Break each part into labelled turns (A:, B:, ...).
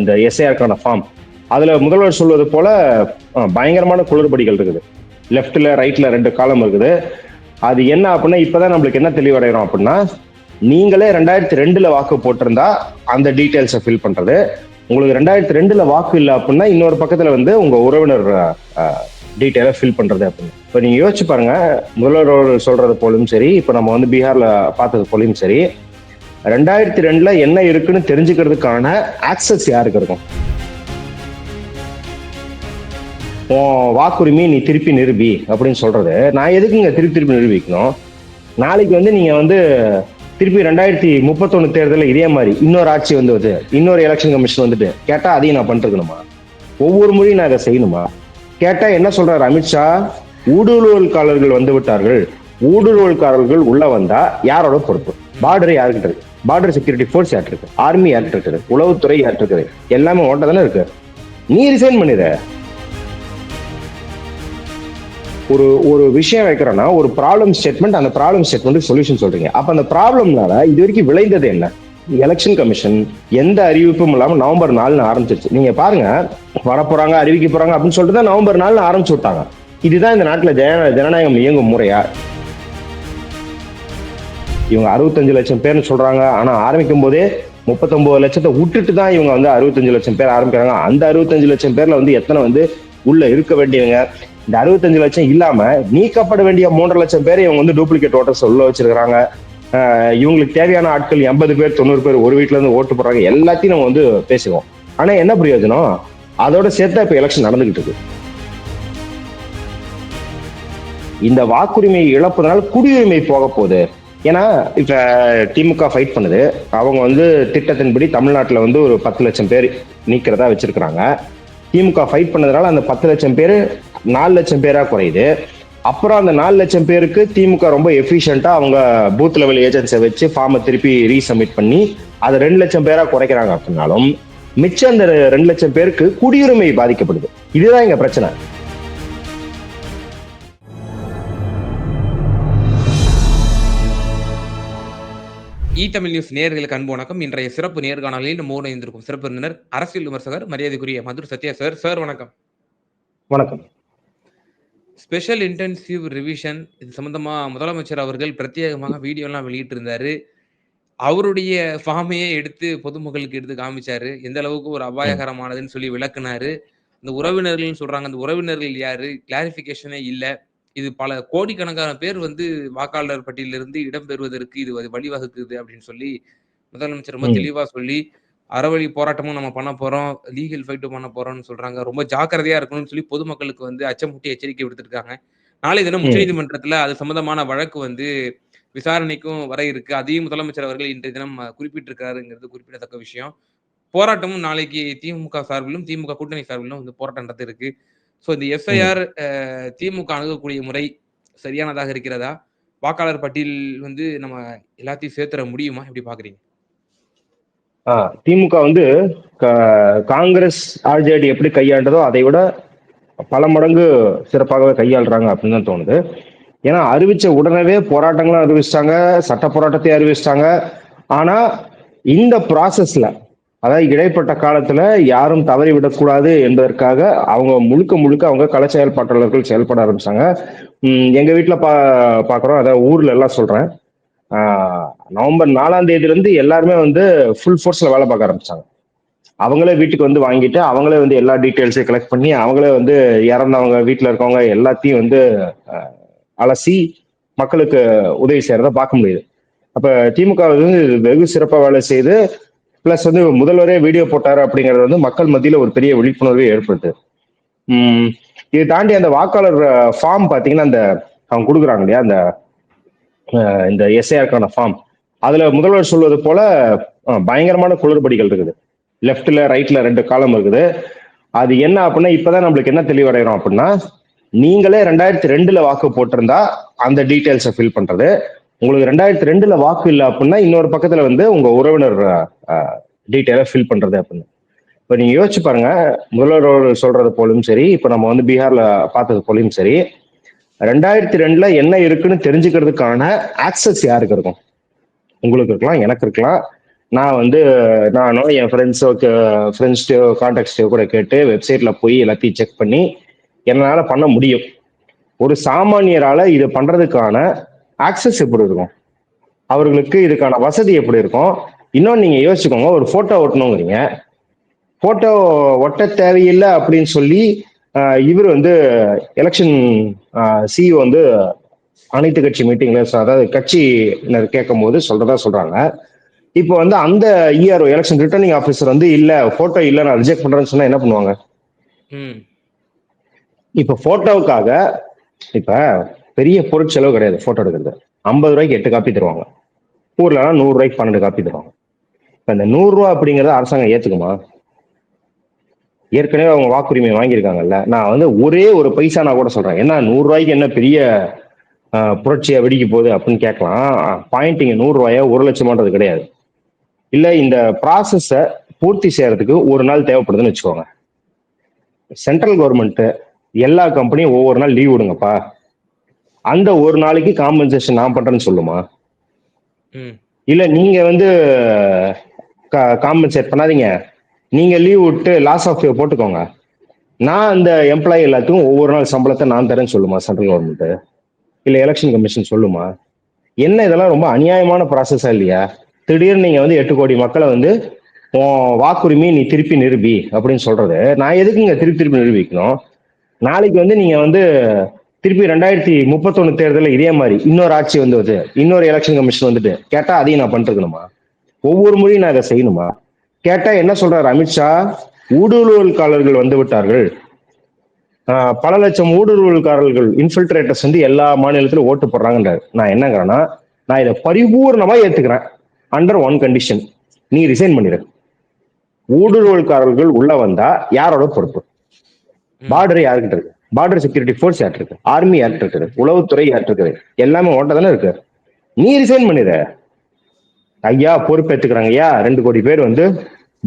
A: இந்த எஸ்ஏஆருக்கான ஃபார்ம் அதுல முதல்வர் சொல்வது போல பயங்கரமான குளறுபடிகள் இருக்குது. லெஃப்ட்ல ரைட்ல ரெண்டு காலம் இருக்குது. அது என்ன அப்படின்னா இப்பதான் நம்மளுக்கு என்ன தெளிவடைகிறோம் அப்படின்னா நீங்களே ரெண்டாயிரத்தி ரெண்டுல வாக்கு போட்டிருந்தா அந்த டீட்டெயில்ஸை ஃபில் பண்றது. உங்களுக்கு ரெண்டாயிரத்தி ரெண்டுல வாக்கு இல்லை அப்படின்னா இன்னொரு பக்கத்துல வந்து உங்க உறவினர் டீட்டெயிலை ஃபில் பண்ணுறது அப்படின்னு. இப்போ நீங்கள் யோசிச்சு பாருங்க முதல்வர் சொல்கிறது சொல்றது போலும் சரி இப்போ நம்ம வந்து பீகாரில் பார்த்தது போலையும் சரி ரெண்டாயிரத்தி ரெண்டுல என்ன இருக்குன்னு தெரிஞ்சுக்கிறதுக்கான ஆக்சஸ் யாருக்கு இருக்கும்? உன் வாக்குரிமை நீ திருப்பி நிரூபி அப்படின்னு சொல்றது. நான் எதுக்கு இங்க திருப்பி திருப்பி நிரூபிக்கணும்? நாளைக்கு வந்து நீங்க வந்து திருப்பி ரெண்டாயிரத்தி முப்பத்தொன்னு தேர்தலில் இதே மாதிரி இன்னொரு ஆட்சி வந்து இன்னொரு எலெக்ஷன் கமிஷன் வந்துட்டு. கேட்டா அதையும் நான் பண்ணிருக்கணுமா? ஒவ்வொரு முறையும் நான் அதை செய்யணுமா? கேட்டா என்ன சொல்றாரு அமித்ஷா ஊடுருவல்காரர்கள் வந்து விட்டார்கள். ஊடுருவல்காரர்கள் உள்ள வந்தா யாரோட பொறுப்பு? பார்டர் யாருக்கிட்ட இருக்கு? பார்டர் செக்யூரிட்டி ஃபோர்ஸ் யார்கிட்ட இருக்கு. ஆர்மி யார்கிட்ட இருக்குது. உளவுத்துறை யார்கிட்ட இருக்குது. எல்லாமே ஓட்ட தானே இருக்கு. நீ ரிசைன் பண்ணிடு ஒரு ஒரு விஷயம் வைக்கிறோம்னா ஒரு ப்ராப்ளம் ஸ்டேட்மெண்ட் அந்த ப்ராப்ளம் ஸ்டேட்மெண்ட் சொல்யூஷன் சொல்றீங்க. அப்ப அந்த ப்ராப்ளம்னால இது வரைக்கும் விளைந்தது என்ன? எலெக்ஷன் கமிஷன் எந்த அறிவிப்பும் இல்லாம நவம்பர் நாலுன்னு ஆரம்பிச்சிருச்சு. நீங்க பாருங்க வரப்போறாங்க அறிவிக்க போறாங்க அப்படின்னு சொல்லிட்டு தான் நவம்பர் நாலுன்னு ஆரம்பிச்சு விட்டாங்க. இதுதான் இந்த நாட்டுல ஜன ஜனநாயகம் இயங்கும் முறையா? இவங்க அறுபத்தஞ்சு லட்சம் பேர்னு சொல்றாங்க. ஆனா ஆரம்பிக்கும் போதே முப்பத்தொன்பது லட்சத்தை விட்டுட்டு தான் இவங்க வந்து அறுபத்தஞ்சு லட்சம் பேர் ஆரம்பிக்கிறாங்க. அந்த அறுபத்தஞ்சு லட்சம் பேர்ல வந்து எத்தனை வந்து உள்ள இருக்க வேண்டியவங்க? இந்த அறுபத்தஞ்சு லட்சம் இல்லாம நீக்கப்பட வேண்டிய மூன்றரை லட்சம் பேர் இவங்க வந்து டூப்ளிகேட் ஓட்டர்ஸ் உள்ள வச்சிருக்காங்க இவங்களுக்கு தேவையான ஆட்கள் எண்பது பேர் தொண்ணூறு பேர் ஒரு வீட்டுல இருந்து ஓட்டு போடுறாங்க. எல்லாத்தையும் நம்ம வந்து பேசுவோம். ஆனா என்ன பிரயோஜனம்? அதோட சேர்த்தா இப்ப எலெக்ஷன் நடந்துகிட்டு இருக்கு. இந்த வாக்குரிமை இழப்பதனால குடியுரிமை போக போகுது. ஏன்னா இப்ப திமுக ஃபைட் பண்ணுது. அவங்க வந்து திட்டத்தின்படி தமிழ்நாட்டுல வந்து ஒரு பத்து லட்சம் பேர் நீக்கிறதா வச்சிருக்கிறாங்க. திமுக ஃபைட் பண்ணதுனால அந்த பத்து லட்சம் பேர் நாலு லட்சம் பேரா குறையுது. அப்புறம் அந்த நாலு லட்சம் பேருக்கு திமுக ரொம்ப எஃபிஷியண்டா அவங்க பூத் லெவல் ஏஜென்சியை வச்சு ஃபார்மை திருப்பி ரீசப்மிட் பண்ணி அதை ரெண்டு லட்சம் பேரா குறைக்கிறாங்க அப்படின்னாலும் மிச்சம் அந்த ரெண்டு லட்சம் பேருக்கு குடியுரிமை பாதிக்கப்படுது. இதுதான் இங்க பிரச்சனை.
B: இ தமிழ் நியூஸ் நேயர்களுக்கு அன்பு வணக்கம். இன்றைய சிறப்பு நேர்காணலில் நம்ம இணைந்திருக்கும் சிறப்பு விருந்தினர் அரசியல் விமர்சகர் மரியாதைக்குரிய மதுர் சத்யா சார். சார் வணக்கம்.
A: வணக்கம்.
B: ஸ்பெஷல் இன்டென்சிவ் ரிவிஷன் இது சம்பந்தமா முதலமைச்சர் அவர்கள் பிரத்யேகமாக வீடியோலாம் வெளியிட்டிருந்தாரு. அவருடைய ஃபார்மையே எடுத்து பொதுமக்களுக்கு எடுத்து காமிச்சாரு. எந்த அளவுக்கு ஒரு அபாயகரமானதுன்னு சொல்லி விளக்குனாரு. இந்த உறவினர்கள்னு சொல்றாங்க. அந்த உறவினர்கள் யாரு? கிளாரிபிகேஷனே இல்ல. இது பல கோடிக்கணக்கான பேர் வந்து வாக்காளர் பட்டியலிருந்து இடம்பெறுவதற்கு இது வழிவகுக்குது அப்படின்னு சொல்லி முதலமைச்சர் ரொம்ப. தெளிவா சொல்லி அறவழி போராட்டமும் நம்ம பண்ண போறோம் லீகல் ஃபைட்டும் பண்ண போறோம்னு சொல்றாங்க. ரொம்ப ஜாக்கிரதையா இருக்கணும்னு சொல்லி பொதுமக்களுக்கு வந்து அச்சமூட்டி எச்சரிக்கை விடுத்திருக்காங்க. நாளை தினம்
A: ம்.
B: உச்சநீதிமன்றத்துல அது சம்பந்தமான வழக்கு வந்து விசாரணைக்கும் வர இருக்கு. அதையும் முதலமைச்சர் அவர்கள் இன்றைய தினம் குறிப்பிட்டிருக்காருங்கிறது குறிப்பிடத்தக்க விஷயம். போராட்டமும் நாளைக்கு திமுக சார்பிலும் திமுக கூட்டணி சார்பிலும் வந்து போராட்டம் நடத்த இருக்கு. ஸோ இந்த எஃப்ஐஆர் திமுக அணுகக்கூடிய முறை சரியானதாக இருக்கிறதா? வாக்காளர் பட்டியல் வந்து நம்ம எல்லாத்தையும் சேர்த்துற முடியுமா? எப்படி பாக்குறீங்க
A: திமுக வந்து காங்கிரஸ் ஆர்ஜேடி எப்படி கையாண்டதோ அதை விட பல மடங்கு சிறப்பாகவே கையாளுறாங்க அப்படின்னு தான் தோணுது. ஏன்னா அறிவிச்ச உடனே போராட்டங்களும் அறிவிச்சிட்டாங்க சட்ட போராட்டத்தை அறிவிச்சிட்டாங்க. ஆனா இந்த ப்ராசஸ்ல அதாவது இடைப்பட்ட காலத்துல யாரும் தவறி விடக்கூடாது என்பதற்காக அவங்க முழுக்க முழுக்க அவங்க கள செயல்பாட்டாளர்கள் செயல்பட ஆரம்பிச்சாங்க. உம் எங்க வீட்டுல பா பாக்குறோம். அதாவது ஊர்ல எல்லாம் சொல்றேன். ஆஹ் நவம்பர் நாலாம் தேதியில இருந்து எல்லாருமே வந்து ஃபுல் ஃபோர்ஸ்ல வேலை பார்க்க ஆரம்பிச்சாங்க. அவங்களே வீட்டுக்கு வந்து வாங்கிட்டு அவங்களே வந்து எல்லா டீட்டெயில்ஸையும் கலெக்ட் பண்ணி அவங்களே வந்து இறந்தவங்க வீட்டில் இருக்கவங்க எல்லாத்தையும் வந்து அலசி மக்களுக்கு உதவி செய்யறத பார்க்க முடியுது. அப்ப திமுக வந்து வெகு சிறப்பாக வேலை செய்து பிளஸ் வந்து முதல்வரே வீடியோ போட்டாரு அப்படிங்கிறது வந்து மக்கள் மத்தியில ஒரு பெரிய விழிப்புணர்வை ஏற்படுத்து. உம் இதை தாண்டி அந்த வாக்காளர் ஃபார்ம் பாத்தீங்கன்னா அந்த அவங்க கொடுக்குறாங்க இல்லையா அந்த இந்த எஸ்ஏஆருக்கான ஃபார்ம் அதுல முதல்வர் சொல்வது போல பயங்கரமான குளறுபடிகள் இருக்குது. லெஃப்ட்ல ரைட்ல ரெண்டு காலம் இருக்குது. அது என்ன அப்படின்னா இப்பதான் நம்மளுக்கு என்ன தெளிவடைகிறோம் அப்படின்னா நீங்களே ரெண்டாயிரத்தி ரெண்டுல வாக்கு போட்டிருந்தா அந்த டீட்டெயில்ஸை ஃபில் பண்றது. உங்களுக்கு ரெண்டாயிரத்தி ரெண்டுல வாக்கு இல்லை அப்படின்னா இன்னொரு பக்கத்துல வந்து உங்க உறவினர் டீட்டெயிலை ஃபில் பண்றது அப்படின்னு. இப்போ நீங்க யோசிச்சு பாருங்க. முதல்வர் சொல்றது போலும் சரி இப்போ நம்ம வந்து பீகார்ல பார்த்தது போலும் சரி ரெண்டாயிரத்தி ரெண்டுல என்ன இருக்குன்னு தெரிஞ்சுக்கிறதுக்கான ஆக்சஸ் யாருக்கு இருக்கும்? உங்களுக்கு இருக்கலாம் எனக்கு இருக்கலாம். நான் வந்து நானும் என் ஃப்ரெண்ட்ஸோ ஃப்ரெண்ட்ஸ்டையோ கான்டாக்ட்ஸ்டோ கூட கேட்டு வெப்சைட்ல போய் எல்லாத்தையும் செக் பண்ணி என்னால் பண்ண முடியும். ஒரு சாமானியரால இதை பண்றதுக்கான ஆக்சஸ் எப்படி இருக்கும்? அவர்களுக்கு இதுக்கான வசதி எப்படி இருக்கும்? இன்னொன்னு நீங்க யோசிச்சுக்கோங்க ஒரு போட்டோ ஒட்டணுங்கிறீங்க. போட்டோ ஒட்ட தேவையில்லை அப்படின்னு சொல்லி இவர் வந்து எலெக்ஷன் சிஇஓ வந்து அனைத்து கட்சி மீட்டிங்ல அதாவது கட்சியினர் கேட்கும் போது சொல்றதா சொல்றாங்க. இப்போ வந்து அந்த இஆர்ஓ எலெக்ஷன் ரிட்டர்னிங் ஆஃபீஸர் வந்து இல்ல போட்டோ இல்ல நான் ரிஜெக்ட் பண்றேன்னு சொன்னா என்ன பண்ணுவாங்க?
B: ம்.
A: இப்ப போட்டோவுக்காக இப்ப பெரிய பொருட்செலவு கிடையாது ஃபோட்டோ எடுக்கிறது. ஐம்பது ரூபாய்க்கு எட்டு காப்பி தருவாங்க. ஊர்லலாம் நூறு ரூபாய்க்கு பன்னெண்டு காப்பி தருவாங்க. இப்போ இந்த நூறுரூவா அப்படிங்கிறத அரசாங்கம் ஏற்றுக்குமா ஏற்கனவே அவங்க வாக்குரிமை வாங்கியிருக்காங்கல்ல. நான் வந்து ஒரே ஒரு பைசா நான் கூட சொல்றேன். என்ன நூறுரூவாய்க்கு என்ன பெரிய புரட்சியாக வெடிக்க போகுது அப்படின்னு கேட்கலாம். பாயிண்ட் இங்கே நூறு ஒரு லட்சமான்றது கிடையாது. இல்லை இந்த ப்ராசஸை பூர்த்தி செய்யறதுக்கு ஒரு நாள் தேவைப்படுதுன்னு வச்சுக்கோங்க. சென்ட்ரல் கவர்மெண்ட்டு எல்லா கம்பெனியும் ஒவ்வொரு நாள் லீவ் விடுங்கப்பா. அந்த ஒரு நாளைக்கு காம்பன்சேஷன் நான் பண்றேன்னு சொல்லுமா? இல்ல நீங்க வந்து காம்பன்சேட் பண்ணாதீங்க. நீங்க லீவ் விட்டு லாஸ் ஆஃப் போட்டுக்கோங்க. நான் அந்த எம்ப்ளாயி எல்லாத்துக்கும் ஒவ்வொரு நாள் சம்பளத்தை நான் தரேன்னு சொல்லுமா சென்ட்ரல் கவர்மெண்ட் இல்ல எலெக்ஷன் கமிஷன் சொல்லுமா? என்ன இதெல்லாம் ரொம்ப அநியாயமான ப்ராசஸா இல்லையா? திடீர்னு நீங்க வந்து எட்டு கோடி மக்களை வந்து உன் வாக்குரிமையை நீ திருப்பி நிரூபி அப்படின்னு சொல்றது. நான் எதுக்குங்க திருப்பி திருப்பி நிரூபிக்கணும்? நாளைக்கு வந்து நீங்க வந்து திருப்பி ரெண்டாயிரத்தி முப்பத்தொன்னு தேர்தலில் இதே மாதிரி இன்னொரு ஆட்சி வந்து வருது இன்னொரு எலெக்ஷன் கமிஷன் வந்துட்டு. கேட்டா அதையும் நான் பண்ணிட்டு இருக்கணுமா ஒவ்வொரு முறையும் நான் இதை செய்யணுமா? கேட்டா என்ன சொல்றாரு அமித்ஷா ஊடுருவல்காரர்கள் வந்து விட்டார்கள். பல லட்சம் ஊடுருவல்காரர்கள் இன்ஃபில்ட்ரேட்டர்ஸ் வந்து எல்லா மாநிலத்திலும் ஓட்டு போடுறாங்கன்றாரு. நான் என்னங்கிறேன்னா நான் இதை பரிபூர்ணமா ஏத்துக்கிறேன். அண்டர் ஒன் கண்டிஷன் நீ ரிசைன் பண்ணிடு ஊடுருவல்காரர்கள் உள்ள வந்தா யாரோட பொறுப்பு? பார்டர் யாருக்கிட்ட இருக்கு? பார்டர் செக்யூரிட்டி ஃபோர்ஸ் யார்கிட்ட இருக்கு ஆர்மி யார்கிட்ட இருக்குது உளவுத்துறை ஏற்றிருக்குது. இருக்குது எல்லாமே ஓட்ட தானே இருக்கு. நீ ரிசைன் பண்ணிடு ஐயா பொறுப்பேற்றுக்கிறாங்க ஐயா ரெண்டு கோடி பேர் வந்து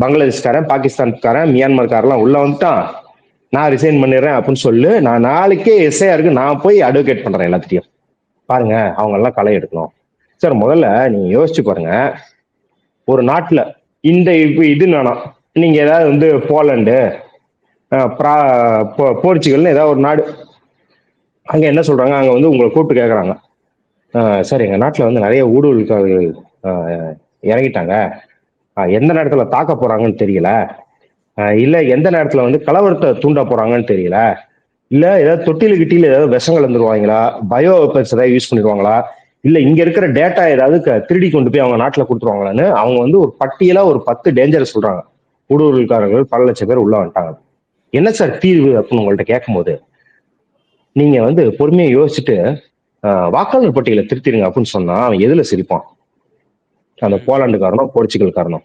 A: பங்களாதேஷ்காரன் பாகிஸ்தான்காரன் மியான்மர்காரெல்லாம் உள்ள வந்துட்டான். நான் ரிசைன் பண்ணிடுறேன் அப்படின்னு சொல்லு. நான் நாளைக்கே எஸ்ஐஆருக்கு நான் போய் அட்வொகேட் பண்றேன் எல்லாத்தையும் பாருங்க அவங்க எல்லாம் களை எடுக்கணும். சார் முதல்ல நீங்க யோசிச்சு பாருங்க. ஒரு நாட்டுல இந்த இது நானா நீங்க ஏதாவது வந்து போலண்டு ப்ரா போ- போர்ச்சுகல்னு ஏதாவது ஒரு நாடு. அங்கே என்ன சொல்கிறாங்க அங்கே வந்து உங்களை கூப்பிட்டு கேட்குறாங்க "அஹ், சார் எங்க வந்து நிறைய ஊடுருவல்காரர்கள் இறங்கிட்டாங்க. எந்த நேரத்தில் தாக்க போகிறாங்கன்னு தெரியல. இல்லை எந்த நேரத்தில் வந்து கலவரத்தை தூண்ட போகிறாங்கன்னு தெரியல. இல்லை ஏதாவது தொட்டில கிட்டியில் ஏதாவது விஷங்கள் வந்துருவாங்களா பயோ வெப்பன்ஸ் ஏதாவது யூஸ் பண்ணிடுவாங்களா இல்லை இங்கே இருக்கிற டேட்டா ஏதாவது க- திருடி கொண்டு போய் அவங்க நாட்டில் கொடுத்துருவாங்களான்னு அவங்க வந்து ஒரு பட்டியலாக ஒரு பத்து டேஞ்சர் சொல்கிறாங்க ஊடுருவல்காரர்கள் பல லட்சம் பேர் உள்ளே வந்துட்டாங்க. என்ன சார் தீர்வு அப்படின்னு உங்கள்ட்ட கேட்கும்போது நீங்க வந்து பொறுமையா யோசிச்சுட்டு வாக்காளர் பட்டியலை திருத்திடுங்க அப்படின்னு சொன்னா அவன் எதுல சிரிப்பான்? அந்த போலாண்டு காரணம் போர்ச்சுகல் காரணம்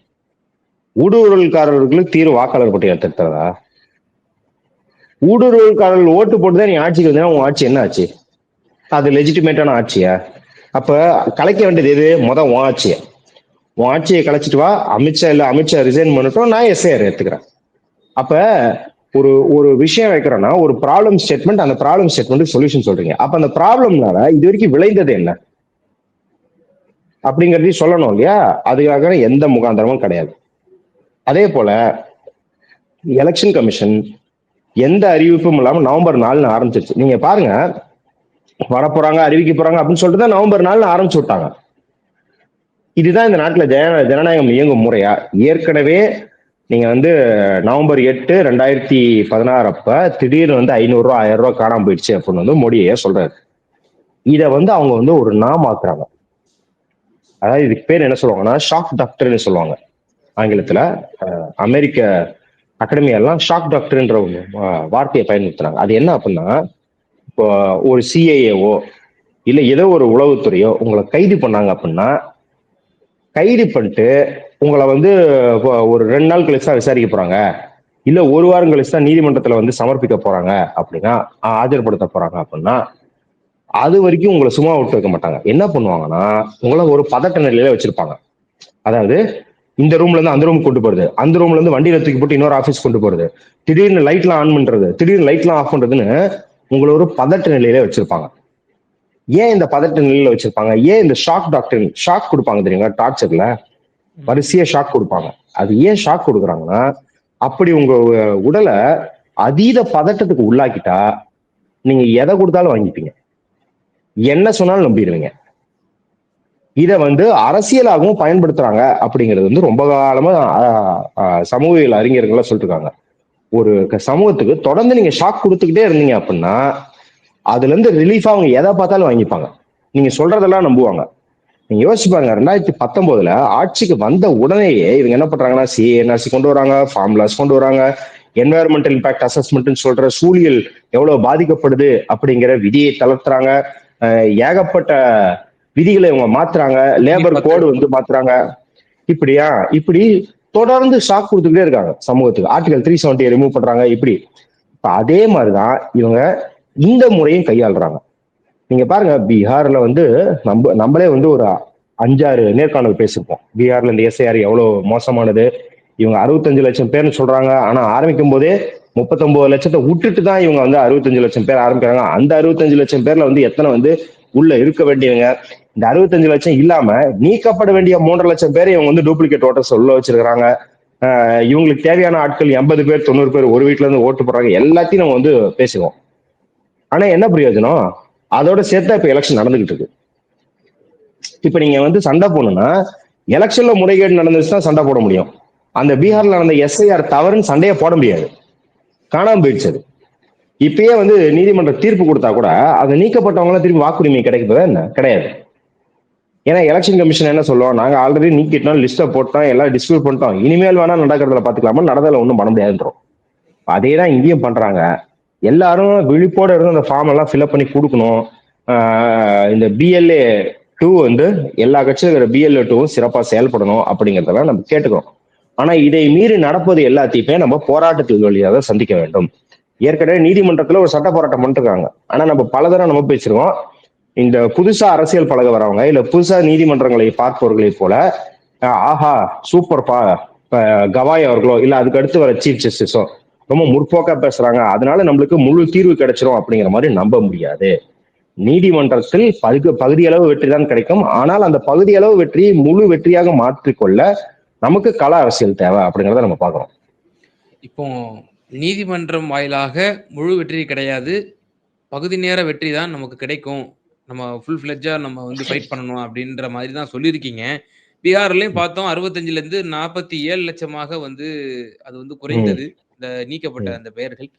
A: ஊடுருவல்காரர்களுக்கு தீர்வு வாக்காளர் பட்டியலை திருத்துறதா? ஊடுருவல்காரர்கள் ஓட்டு போட்டுதான் நீ ஆட்சிக்கு வந்தா உன் ஆட்சி என்ன ஆச்சு? அது லெஜிட்டிமேட்டான ஆட்சியா? அப்ப கலைக்க வேண்டியது எது? மொதல் உன் ஆட்சியை. உன் ஆட்சியை கலைச்சிட்டு வா அமித்ஷா இல்ல அமித்ஷா ரிசைன் பண்ணட்டும் நான் எஸ்ஐஆர் எடுத்துக்கிறேன் அப்ப ஒரு ஒரு விஷயம் வைக்கிறோம்னா ஒரு ப்ராப்ளம் ஸ்டேட்மெண்ட் அந்த ப்ராப்ளம் ஸ்டேட்மெண்ட் சொல்யூஷன் சொல்றீங்க. அப்ப அந்த ப்ராப்ளம்னால இது வரைக்கும் விளைந்தது என்ன? அப்படிங்கறதையும் சொல்லணும் இல்லையா? அதுக்காக எந்த முகாந்திரமும் கிடையாது. அதே போல எலெக்ஷன் கமிஷன் எந்த அறிவிப்பும் இல்லாம நவம்பர் நாலுன்னு ஆரம்பிச்சிருச்சு. நீங்க பாருங்க வரப்போறாங்க அறிவிக்க போறாங்க அப்படின்னு சொல்லிட்டு தான் நவம்பர் நாலுன்னு ஆரம்பிச்சு விட்டாங்க. இதுதான் இந்த நாட்டுல ஜன ஜனநாயகம் இயங்கும் முறையா? ஏற்கனவே நீங்க வந்து நவம்பர் எட்டு ரெண்டாயிரத்தி பதினாறு அப்ப திடீர்னு வந்து ஐநூறு ரூபா ஆயிரம் ரூபாய் காணாம போயிடுச்சு அப்படின்னு வந்து மோடியே சொல்றாரு. இதை வந்து அவங்க வந்து ஒரு நாமாக்குறாங்க அதாவது இதுக்கு பேர் என்ன சொல்லுவாங்கன்னா ஷாக் டாக்டர்னு சொல்லுவாங்க. ஆங்கிலத்துல அமெரிக்க அகாடமியெல்லாம் ஷாக் டாக்டர்ன்ற ஒரு, வார்த்தையை பயன்படுத்துறாங்க. அது என்ன அப்படின்னா இப்போ ஒரு சிஐஏஓ இல்லை ஏதோ ஒரு உளவுத்துறையோ உங்களை கைது பண்ணாங்க அப்படின்னா கைது பண்ணிட்டு உங்களை வந்து இப்போ ஒரு ரெண்டு நாள் கழிச்சு தான் விசாரிக்க போறாங்க. இல்ல ஒரு வாரம் கழிச்சு தான் நீதிமன்றத்துல வந்து சமர்ப்பிக்க போறாங்க அப்படின்னா ஆ, ஆஜர்படுத்த போறாங்க அப்படின்னா அது வரைக்கும் உங்களை சும்மா விட்டு வைக்க மாட்டாங்க. என்ன பண்ணுவாங்கன்னா உங்களை ஒரு பதட்ட நிலையில வச்சிருப்பாங்க. அதாவது இந்த ரூம்ல இருந்து அந்த ரூம் கொண்டு போறது அந்த ரூம்ல இருந்து வண்டியில தூக்கி போட்டு இன்னொரு ஆபீஸ் கொண்டு போறது திடீர்னு லைட்லாம் ஆன் பண்றது திடீர்னு லைட்லாம் ஆஃப் பண்றதுன்னு உங்களை ஒரு பதட்ட நிலையில வச்சிருப்பாங்க. ஏன் இந்த பதட்ட நிலையில வச்சிருப்பாங்க? ஏன் இந்த ஷாக் டாக்டர் ஷாக் கொடுப்பாங்க தெரியுங்களா? டார்ச்சர்ல வரிசையா ஷாக் கொடுப்பாங்க. அது ஏன் ஷாக் கொடுக்குறாங்கன்னா அப்படி உங்க உடலை அதீத பதட்டத்துக்கு உள்ளாக்கிட்டா நீங்க எதை கொடுத்தாலும் வாங்கிப்பீங்க. என்ன சொன்னாலும் நம்பிடுவீங்க. இதை வந்து அரசியலாகவும் பயன்படுத்துறாங்க அப்படிங்கிறது வந்து ரொம்ப காலமா சமூகவியல் அறிஞர்கள்லாம் சொல்லிட்டு இருக்காங்க ஒரு சமூகத்துக்கு தொடர்ந்து நீங்க ஷாக் கொடுத்துக்கிட்டே இருந்தீங்க அப்படின்னா அதுல இருந்து ரிலீஃபா அவங்க எதை பார்த்தாலும் வாங்கிப்பாங்க. நீங்க சொல்றதெல்லாம் நம்புவாங்க. நீங்க யோசிச்சு பாருங்க ரெண்டாயிரத்தி பத்தொன்பதுல ஆட்சிக்கு வந்த உடனேயே இவங்க என்ன பண்றாங்கன்னா சிஎன்ஆர்சி கொண்டு வராங்க ஃபார்முலாஸ் கொண்டு வராங்க. என்வாயர்மெண்டல் இம்பாக்ட் அசஸ்மெண்ட் சொல்ற சூழியல் எவ்வளவு பாதிக்கப்படுது அப்படிங்கிற விதியை தளர்த்துறாங்க. ஏகப்பட்ட விதிகளை இவங்க மாத்துறாங்க. லேபர் கோடு வந்து மாத்துறாங்க. இப்படியா? இப்படி தொடர்ந்து ஷாக் கொடுத்துக்கிட்டே இருக்காங்க சமூகத்துக்கு. ஆர்டிகல் த்ரீ செவன்ட்டியை ரிமூவ் பண்றாங்க. இப்படி. இப்ப அதே மாதிரிதான் இவங்க இந்த முறையும் கையாளுறாங்க. நீங்க பாருங்க பீகார்ல வந்து நம்ம நம்மளே வந்து ஒரு அஞ்சாறு நேர்காணல் பேசியிருப்போம் பீகார்ல இந்த எஸ்ஐஆர் எவ்வளவு மோசமானது? இவங்க அறுபத்தஞ்சு லட்சம் பேர்னு சொல்றாங்க. ஆனா ஆரம்பிக்கும் போதே முப்பத்தொன்பது லட்சத்தை விட்டுட்டு தான் இவங்க வந்து அறுபத்தஞ்சு லட்சம் பேர் ஆரம்பிக்கிறாங்க. அந்த அறுபத்தஞ்சு லட்சம் பேர்ல வந்து எத்தனை வந்து உள்ள இருக்க வேண்டியவங்க? இந்த அறுபத்தஞ்சு லட்சம் இல்லாம நீக்கப்பட வேண்டிய மூன்றரை லட்சம் பேரை இவங்க வந்து டூப்ளிகேட் ஓட்டர்ஸ் உள்ள வச்சிருக்கிறாங்க. இவங்களுக்கு தேவையான ஆட்கள் எண்பது பேர் தொண்ணூறு பேர் ஒரு வீட்டுல இருந்து ஓட்டு போடுறாங்க. எல்லாத்தையும் நம்ம வந்து பேசுவோம். ஆனா என்ன பிரயோஜனம்? அதோட சேர்த்தா இப்ப எலெக்ஷன் நடந்துகிட்டு இருக்கு. இப்ப நீங்க வந்து சண்டை போடணும்னா எலெக்ஷன்ல முறைகேடு நடந்துச்சுன்னா சண்டை போட முடியும். அந்த பீகார்ல நடந்த எஸ்ஐஆர் தவறுன்னு சண்டையை போட முடியாது. காணாம போயிடுச்சு அது. இப்பயே வந்து நீதிமன்ற தீர்ப்பு கொடுத்தா கூட அது நீக்கப்பட்டவங்களாம் திரும்பி வாக்குரிமை கிடைக்குதா என்ன? கிடையாது. ஏன்னா எலெக்ஷன் கமிஷன் என்ன சொல்லுவோம் நாங்க ஆல்ரெடி நீக்கிட்டோம் லிஸ்ட்டை போட்டோம் எல்லாம் டிஸ்ட்ரிபியூட் பண்ணிட்டோம். இனிமேல் வேணா நடக்கிறதுல பாத்துக்கலாமா? நடந்ததுல ஒன்றும் பண்ண முடியாதுன்றோம். அதே தான் இங்கேயும் பண்றாங்க. எல்லாரும் விழிப்போட இருந்து அந்த ஃபார்ம் எல்லாம் ஃபில்அப் பண்ணி கொடுக்கணும். இந்த பிஎல்ஏ டூ வந்து எல்லா கட்சியும் இருக்கிற பிஎல்ஏ டூவும் சிறப்பாக செயல்படணும் அப்படிங்கிறதெல்லாம் நம்ம கேட்டுக்கிறோம். ஆனா இதை மீறி நடப்பது எல்லாத்தையுமே நம்ம போராட்டத்தின் வழியாக சந்திக்க வேண்டும். ஏற்கனவே நீதிமன்றத்தில் ஒரு சட்ட போராட்டம் பண்ணிருக்காங்க ஆனா நம்ம பல தரம் நம்ம பேசிருக்கோம் இந்த புதுசா அரசியல் பழக வரவங்க இல்ல புதுசா நீதிமன்றங்களை பார்ப்பவர்களை போல ஆஹா சூப்பர் பா கவாய் அவர்களோ இல்ல அதுக்கு அடுத்து வர சீஃப் ஜஸ்டிஸோ ரொம்ப முற்போக்கா பேசுறாங்க. அதனால நம்மளுக்கு முழு தீர்வு கிடைச்சிரும் அப்படிங்கிற மாதிரி நம்ப முடியாது. நீதிமன்றத்தில் பகுதி பகுதியளவு வெற்றி தான் கிடைக்கும். ஆனால் அந்த பகுதியளவு வெற்றியை முழு வெற்றியாக மாற்றிக்கொள்ள நமக்கு கள அரசியல் தேவை அப்படிங்கிறத நம்ம பார்க்கிறோம்.
B: இப்போ நீதிமன்றம் வாயிலாக முழு வெற்றி கிடையாது. பகுதி நேர வெற்றி தான் நமக்கு கிடைக்கும். நம்ம ஃபுல் ஃபிளெஜ்ஜா நம்ம வந்து ஃபைட் பண்ணணும் அப்படின்ற மாதிரி தான் சொல்லியிருக்கீங்க. பீகார்லயும் பார்த்தோம் அறுபத்தஞ்சுல இருந்து நாற்பத்தி ஏழு லட்சமாக வந்து அது வந்து குறைந்தது. இந்த நீக்கப்பட்ட அந்த பெயர்கள்.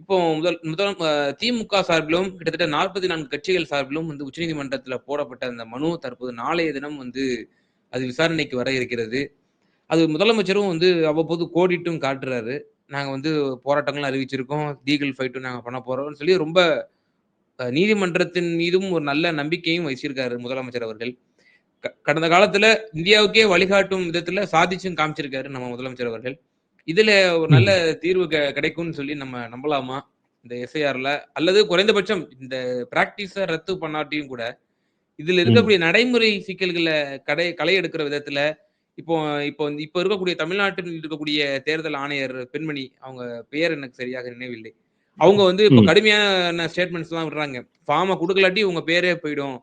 B: இப்போ முதல் முதல் திமுக சார்பிலும் கிட்டத்தட்ட நாற்பத்தி நான்கு கட்சிகள் சார்பிலும் வந்து உச்சநீதிமன்றத்துல போடப்பட்ட அந்த மனு தற்போது நாளைய தினம் வந்து அது விசாரணைக்கு வர இருக்கிறது. அது முதலமைச்சரும் வந்து அவ்வப்போது கோடிட்டும் காட்டுறாரு. நாங்க வந்து போராட்டங்களும் அறிவிச்சிருக்கோம். லீகல் ஃபைட்டும் நாங்க பண்ண போறோம்னு சொல்லி ரொம்ப நீதிமன்றத்தின் மீதும் ஒரு நல்ல நம்பிக்கையும் வச்சிருக்காரு முதலமைச்சர் அவர்கள். கடந்த காலத்துல இந்தியாவுக்கே வழிகாட்டும் விதத்துல சாதிச்சும் காமிச்சிருக்காரு நம்ம முதலமைச்சர் அவர்கள். இதுல ஒரு நல்ல தீர்வு க- கிடைக்கும்னு சொல்லி நம்ம நம்பலாமா? இந்த எஸ்ஐஆர்ல அல்லது குறைந்தபட்சம் இந்த பிராக்டிஸ ரத்து பண்ணாட்டியும் கூட இதுல இருக்கக்கூடிய நடைமுறை சிக்கல்களை கடை களை எடுக்கிற விதத்துல இப்போ இப்போ இப்போ இருக்கக்கூடிய தமிழ்நாட்டில் இருக்கக்கூடிய தேர்தல் ஆணையர் பெண்மணி அவங்க பெயர் எனக்கு சரியாக நினைவில்லை. அவங்க வந்து இப்போ. கடுமையான ஸ்டேட்மெண்ட்ஸ் எல்லாம் விடுறாங்க. ஃபார்மை கொடுக்கலாட்டி உங்க பேரே போயிடும்.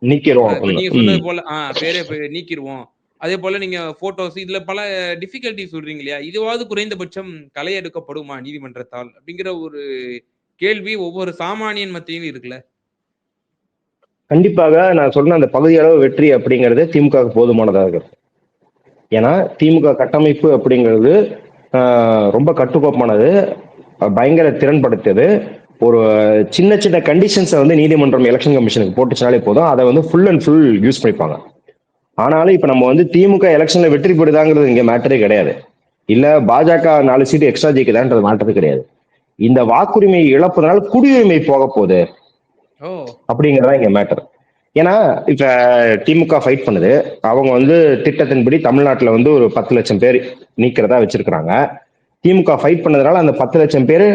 B: நீங்க. சொன்னது. போல ஆ பேரே போய் நீக்கிருவோம். அதே போல நீங்க போட்டோஸ் இதுல பல டிஃபிகல்ட்டி சொல்றீங்க இல்லையா? இதுவாவது குறைந்தபட்சம் களை எடுக்கப்படுமா நீதிமன்றத்தால்? அப்படிங்கிற ஒரு கேள்வி ஒவ்வொரு சாமானியன் மத்தியிலும் இருக்குல்ல?
A: கண்டிப்பாக நான் சொன்ன அந்த பகுதியளவு வெற்றி அப்படிங்கிறது திமுக போதுமானதாக இருக்கும். ஏன்னா திமுக கட்டமைப்பு அப்படிங்கிறது ரொம்ப கட்டுக்கோப்பானது பயங்கர திறன்படுத்தியது. ஒரு சின்ன சின்ன கண்டிஷன்ஸை வந்து நீதிமன்றம் எலெக்ஷன் கமிஷனுக்கு போட்டுச்சுனாலே போதும். அதை வந்து ஃபுல் அண்ட் ஃபுல் யூஸ் பண்ணிப்பாங்க. ஆனாலும் இப்ப நம்ம வந்து திமுக எலெக்ஷன்ல வெற்றி பெறுதாங்கிறது இங்க மேட்டரே கிடையாது. இல்ல பாஜக நாலு சீட்டு எக்ஸ்ட்ரா ஜெயிக்குதான்றது மேட்டர் கிடையாது. இந்த வாக்குரிமை இழப்பதனால குடியுரிமை போக போகுது. அப்படிங்கறதா இங்க மேட்டர் ஏன்னா இப்ப திமுக ஃபைட் பண்ணுது. அவங்க வந்து திட்டத்தின்படி தமிழ்நாட்டுல வந்து ஒரு பத்து லட்சம் பேர் நீக்கிறதா வச்சிருக்கிறாங்க. திமுக ஃபைட் பண்ணதுனால அந்த பத்து லட்சம் பேர்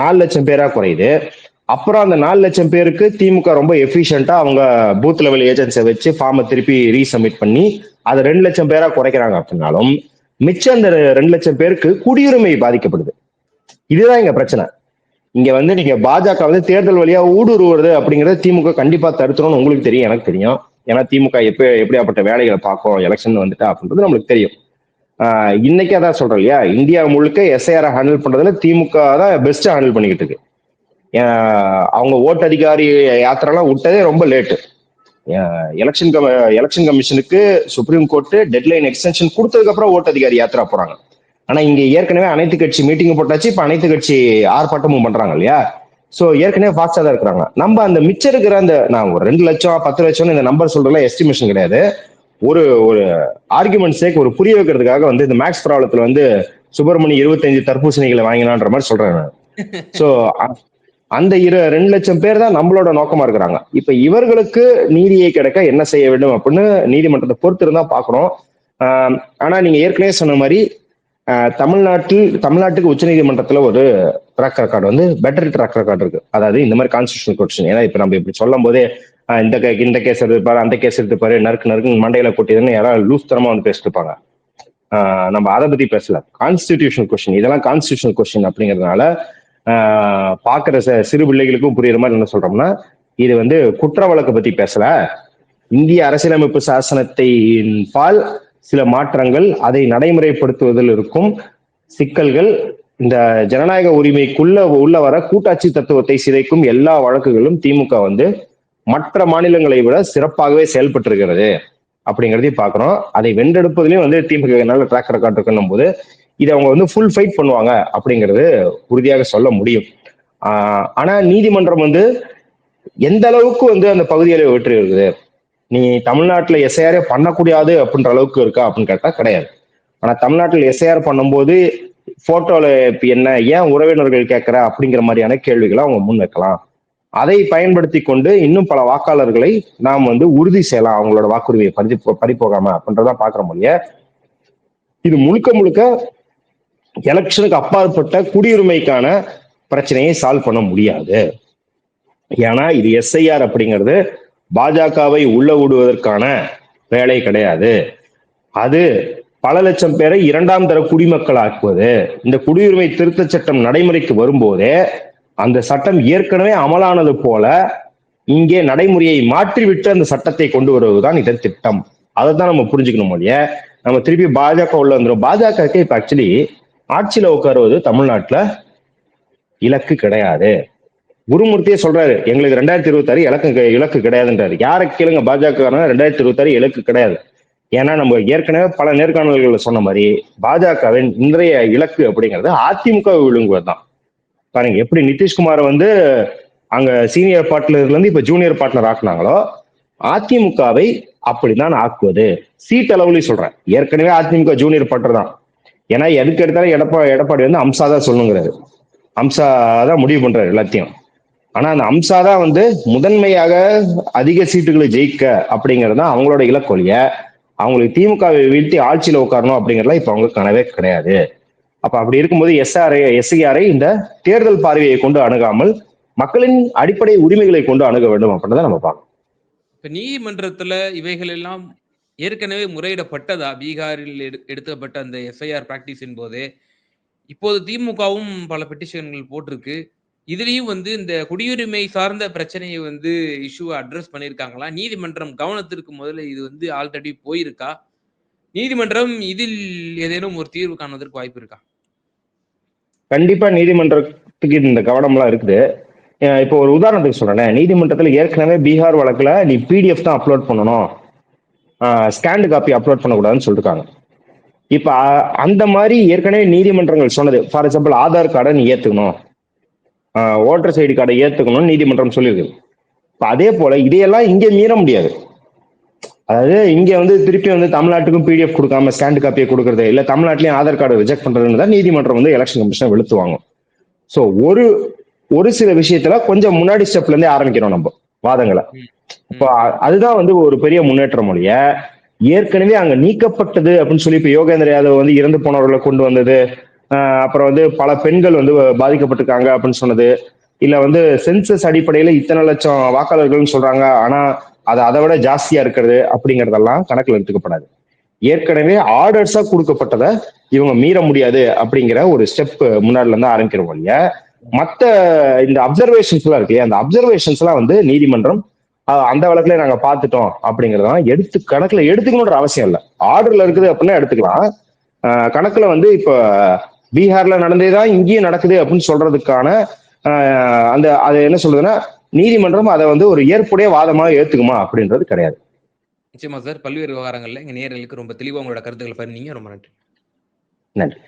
A: நாலு லட்சம் பேரா குறையுது. அப்புறம் அந்த நாலு லட்சம் பேருக்கு திமுக ரொம்ப எஃபிஷியண்டா அவங்க பூத் லெவல் ஏஜென்சியை வச்சு ஃபார்மை திருப்பி ரீசப்மிட் பண்ணி அதை ரெண்டு லட்சம் பேரா குறைக்கிறாங்க அப்படின்னாலும் மிச்சம் அந்த ரெண்டு லட்சம் பேருக்கு குடியுரிமை பாதிக்கப்படுது. இதுதான் இங்க பிரச்சனை. இங்க வந்து நீங்க பாஜக வந்து தேர்தல் வழியா ஊடுருவுறது அப்படிங்கறத திமுக கண்டிப்பா தடுத்துறோம்னு உங்களுக்கு தெரியும் எனக்கு தெரியும். ஏன்னா திமுக எப்ப எப்படியாப்பட்ட வேலைகளை பார்க்கும் எலெக்ஷன் வந்துட்டா அப்படின்றது நம்மளுக்கு தெரியும். ஆஹ் இன்னைக்கு அதான் சொல்றோம் இல்லையா? இந்தியா முழுக்க எஸ்ஐஆர் ஹேண்டில் பண்றதுல திமுக தான் பெஸ்ட் ஹேண்டில் பண்ணிக்கிட்டு இருக்கு. அவங்க ஓட்டு அதிகாரி யாத்திரைலாம் விட்டதே ரொம்ப லேட்டு எலெக்ஷன் எலெக்ஷன் கமிஷனுக்கு சுப்ரீம் கோர்ட் டெட்லைன் எக்ஸ்டென்ஷன் கொடுத்ததுக்கு அப்புறம் ஓட்டு அதிகாரி யாத்திரா போறாங்க. ஆனா இங்க ஏற்கனவே அனைத்து கட்சி மீட்டிங் போட்டாச்சு இப்ப அனைத்து கட்சி ஆர்ப்பாட்டமும் பண்றாங்க இல்லையா? சோ ஏற்கனவே ஃபாஸ்டா தான் இருக்கிறாங்க. நம்ம அந்த மிச்சம் இருக்கிற அந்த நான் ஒரு ரெண்டு லட்சம் பத்து லட்சம் இந்த நம்பர் சொல்றதுல எஸ்டிமேஷன் கிடையாது. ஒரு ஒரு ஆர்குமெண்ட் சேக் ஒரு புரிய வைக்கிறதுக்காக வந்து இந்த மேக்ஸ் ப்ராப்ளத்துல வந்து சுப்பிரமணி இருபத்தஞ்சு தர்பூசணிகளை வாங்கினான்ற மாதிரி சொல்றேன் சோ அந்த இரு ரெண்டு லட்சம் பேர் தான் நம்மளோட நோக்கமா இருக்கிறாங்க. இப்ப இவர்களுக்கு நீதியை கிடைக்க என்ன செய்ய வேண்டும் அப்படின்னு நீதிமன்றத்தை பொறுத்து இருந்தா பாக்குறோம் ஆஹ் ஆனா நீங்க ஏற்கனவே சொன்ன மாதிரி ஆஹ் தமிழ்நாட்டில் தமிழ்நாட்டுக்கு உச்சநீதிமன்றத்துல ஒரு ட்ராக் ரெக்கார்டு வந்து பெட்டர் ட்ராக் ரெக்கார்டு இருக்கு. அதாவது இந்த மாதிரி கான்ஸ்டியூஷன் கொஸ்டின் ஏன்னா இப்ப நம்ம இப்படி சொல்லும் போதே இந்த கே- இந்த கேஸ் எடுத்துப்பாரு அந்த கேஸ் எடுத்துப்பாரு நறுக்கு நறுக்கு மண்டையில கூட்டியதுன்னு யாராவது லூஸ் தரமா வந்து பேசிட்டு இருப்பாங்க. ஆஹ் நம்ம அதை பத்தி பேசல. கான்ஸ்டிடியூஷன் கொஸ்டின் இதெல்லாம் கான்ஸ்டியூஷன் கொஸ்டின் அப்படிங்கறதுனால ஆஹ் பாக்குற ச- சிறு பிள்ளைகளுக்கும் புரியுற மாதிரி என்ன சொல்றோம்னா இது வந்து குற்ற வழக்கு பத்தி பேசல. இந்திய அரசியலமைப்பு சாசனத்தின் பால் சில மாற்றங்கள் அதை நடைமுறைப்படுத்துவதில் இருக்கும் சிக்கல்கள் இந்த ஜனநாயக உரிமைக்குள்ள உள்ள வர கூட்டாட்சி தத்துவத்தை சிதைக்கும் எல்லா வழக்குகளும் திமுக வந்து மற்ற மாநிலங்களை விட சிறப்பாகவே செயல்பட்டிருக்கிறது. அப்படிங்கிறதையும் பார்க்குறோம் அதை வென்றெடுப்பதிலையும் வந்து திமுக நல்ல ட்ராக் ரெக்கார்ட் இருக்குன்னும் போது இதை அவங்க வந்து ஃபுல் ஃபைட் பண்ணுவாங்க அப்படிங்கிறது உறுதியாக சொல்ல முடியும். ஆஹ் ஆனா நீதிமன்றம் வந்து எந்த அளவுக்கு வந்து அந்த பகுதியில வெற்றி இருக்குது நீ தமிழ்நாட்டுல எஸ்ஐஆரே பண்ணக்கூடாது அப்படின்ற அளவுக்கு இருக்கா அப்படின்னு கேட்டால் கிடையாது. ஆனா தமிழ்நாட்டில் எஸ்ஐஆர் பண்ணும்போது போட்டோல இப்ப என்ன ஏன் உறவினர்கள் கேட்கிற அப்படிங்கிற மாதிரியான கேள்விகளை அவங்க முன் வைக்கலாம் அதை பயன்படுத்தி கொண்டு இன்னும் பல வாக்காளர்களை நாம் வந்து உறுதி செய்யலாம். அவங்களோட வாக்குரிமையை பறி பறிப்போகாம அப்படின்றதான் பாக்குற முடிய இது முழுக்க முழுக்க எலெக்ஷனுக்கு அப்பாற்பட்ட குடியுரிமைக்கான பிரச்சனையை சால்வ் பண்ண முடியாது. ஏன்னா இது எஸ்ஐஆர் அப்படிங்கிறது பாஜகவை உள்ள விடுவதற்கான வேலை கிடையாது. அது பல லட்சம் பேரை இரண்டாம் தர குடிமக்கள் ஆக்குவது இந்த குடியுரிமை திருத்த சட்டம் நடைமுறைக்கு வரும்போதே அந்த சட்டம் ஏற்கனவே அமலானது போல இங்கே நடைமுறையை மாற்றிவிட்டு அந்த சட்டத்தை கொண்டு வருவதுதான் இதன் திட்டம். அதை தான் நம்ம புரிஞ்சுக்கணும் இல்லையா? நம்ம திருப்பி பாஜக உள்ள வந்துடும் பாஜகக்கு இப்ப ஆக்சுவலி ஆட்சியில உட்காருவது தமிழ்நாட்டுல இலக்கு கிடையாது. குருமூர்த்தியே சொல்றாரு எங்களுக்கு ரெண்டாயிரத்தி இருபத்தாறு இலக்கு இலக்கு கிடையாதுன்றாரு. யாரை கேளுங்க பாஜக ரெண்டாயிரத்தி இருபத்தாறு இலக்கு கிடையாது. ஏன்னா நம்ம ஏற்கனவே பல நேர்காணல்கள் சொன்ன மாதிரி பாஜகவின் இன்றைய இலக்கு அப்படிங்கிறது அதிமுக விழுங்குவது தான் பாருங்க எப்படி நிதிஷ்குமார் வந்து அங்க சீனியர் பார்ட்னர்ல இருந்து இப்ப ஜூனியர் பார்ட்னர் ஆக்குனாங்களோ அதிமுகவை அப்படிதான் ஆக்குவது. சீட் அளவுலயும் சொல்றேன். ஏற்கனவே அதிமுக ஜூனியர் பார்ட்னர் தான் ஏன்னா எதுக்கு எடுத்தாலும் எடப்பா எடப்பாடி வந்து அம்சா தான் சொல்லுங்கிறாரு அம்சா தான் முடிவு பண்றாரு எல்லாத்தையும். ஆனா அந்த அம்சா தான் வந்து முதன்மையாக அதிக சீட்டுகளை ஜெயிக்க அப்படிங்கிறது தான் அவங்களோட இலக்கொழிய அவங்களுக்கு திமுகவை வீழ்த்தி ஆட்சியில உட்காரணும் அப்படிங்கறதுலாம் இப்ப அவங்க கனவே கிடையாது. அப்ப அப்படி இருக்கும்போது எஸ்ஆர்ஐ எஸ்ஐஆரை இந்த தேர்தல் பார்வையை கொண்டு அணுகாமல் மக்களின் அடிப்படை உரிமைகளை கொண்டு அணுக வேண்டும் அப்படின்னு தான் நம்ம பார்க்கணும்.
B: இப்ப நீதிமன்றத்துல இவைகள் எல்லாம் ஏற்கனவே முறையிடப்பட்டதா? பீகாரில் எடு- எடுக்கப்பட்ட அந்த எஃப்ஐஆர் பிராக்டிஸின் போதே. இப்போது திமுகவும் பல பெட்டிஷன்கள் போட்டிருக்கு. இதுலேயும் வந்து இந்த குடியுரிமை சார்ந்த பிரச்சனையை வந்து இஷ்யூவை அட்ரஸ் பண்ணியிருக்காங்களா? நீதிமன்றம் கவனத்திற்கு முதல்ல இது வந்து ஆல்ரெடி போயிருக்கா? நீதிமன்றம் இதில் ஏதேனும் ஒரு தீர்வு காணுவதற்கு வாய்ப்பு இருக்கா?
A: கண்டிப்பா நீதிமன்றத்துக்கு இந்த கவனம்லாம் இருக்குது. இப்போ ஒரு உதாரணத்துக்கு சொல்றேன். நீதிமன்றத்துல ஏற்கனவே பீகார் வழக்குல நீ பிடிஎஃப் தான் அப்லோட் பண்ணணும். ஸ்கேண்டு காப்பி அப்லோட் பண்ணக்கூடாதுன்னு சொல்லிருக்காங்க. இப்ப அந்த மாதிரி ஏற்கனவே நீதிமன்றங்கள் சொன்னது. ஃபார் எக்ஸாம்பிள் ஆதார் கார்டை நீ ஏத்துக்கணும். ஓட்டர்ஸ் ஐடி கார்டை ஏத்துக்கணும்னு நீதிமன்றம் சொல்லியிருக்கு. இப்ப அதே போல இதையெல்லாம் இங்கே மீற முடியாது. அதாவது இங்க வந்து திருப்பி வந்து தமிழ்நாட்டுக்கும் பிடிஎஃப் கொடுக்காம ஸ்டாண்ட் காப்பியை கொடுக்கறது இல்ல தமிழ்நாட்டிலயும் ஆதார் கார்டு ரிஜெக்ட் பண்றதுன்னு தான் நீதிமன்றம் வந்து எலெக்ஷன் கமிஷன் வெளுத்துவாங்க. ஸோ ஒரு ஒரு சில விஷயத்துல கொஞ்சம் முன்னாடி ஸ்டெப்ல இருந்தே ஆரம்பிக்கிறோம் நம்ம வாதங்களை. இப்போ அதுதான் வந்து ஒரு பெரிய முன்னேற்றம் ஒழிய ஏற்கனவே அங்க நீக்கப்பட்டது அப்படின்னு சொல்லி இப்ப யோகேந்திர யாதவ் வந்து இறந்து போனவர்களை கொண்டு வந்தது அப்புறம் வந்து பல பெண்கள் வந்து பாதிக்கப்பட்டிருக்காங்க அப்படின்னு சொன்னது இல்ல வந்து சென்சஸ் அடிப்படையில இத்தனை லட்சம் வாக்காளர்கள்னு சொல்றாங்க ஆனா அது அதை விட ஜாஸ்தியா இருக்கிறது அப்படிங்கறதெல்லாம் கணக்குல எடுத்துக்கப்படாது. ஏற்கனவே ஆர்டர்ஸா கொடுக்கப்பட்டதை இவங்க மீற முடியாது அப்படிங்கிற ஒரு ஸ்டெப் முன்னாடில இருந்து ஆரம்பிக்கிறோம் இல்லையா மற்ற இந்த அப்சர்வேஷன்ஸ் எல்லாம் இருக்கு அந்த அப்சர்வேஷன்ஸ் எல்லாம் வந்து நீதிமன்றம் அந்த வழக்குல நாங்க பார்த்துட்டோம் அப்படிங்கறதெல்லாம் எடுத்து கணக்குல எடுத்துக்கணுன்ற அவசியம் இல்லை. ஆர்டர்ல இருக்குது அப்படின்னா எடுத்துக்கலாம். கணக்குல வந்து இப்ப பீகார்ல நடந்ததுதான் இங்கேயும் நடக்குது அப்படின்னு சொல்றதுக்கான அந்த அது என்ன சொல்றதுன்னா நீதிமன்றம் அதை வந்து ஒரு ஏற்புடைய வாதமாக ஏத்துக்குமா அப்படின்றது கிடையாது.
B: நிச்சயமா சார். பல்வேறு விவகாரங்கள்ல எங்க நேயர்களுக்கு ரொம்ப தெளிவா உங்களோட கருத்துக்களை பண்ணீங்க ரொம்ப நன்றி.
A: நன்றி.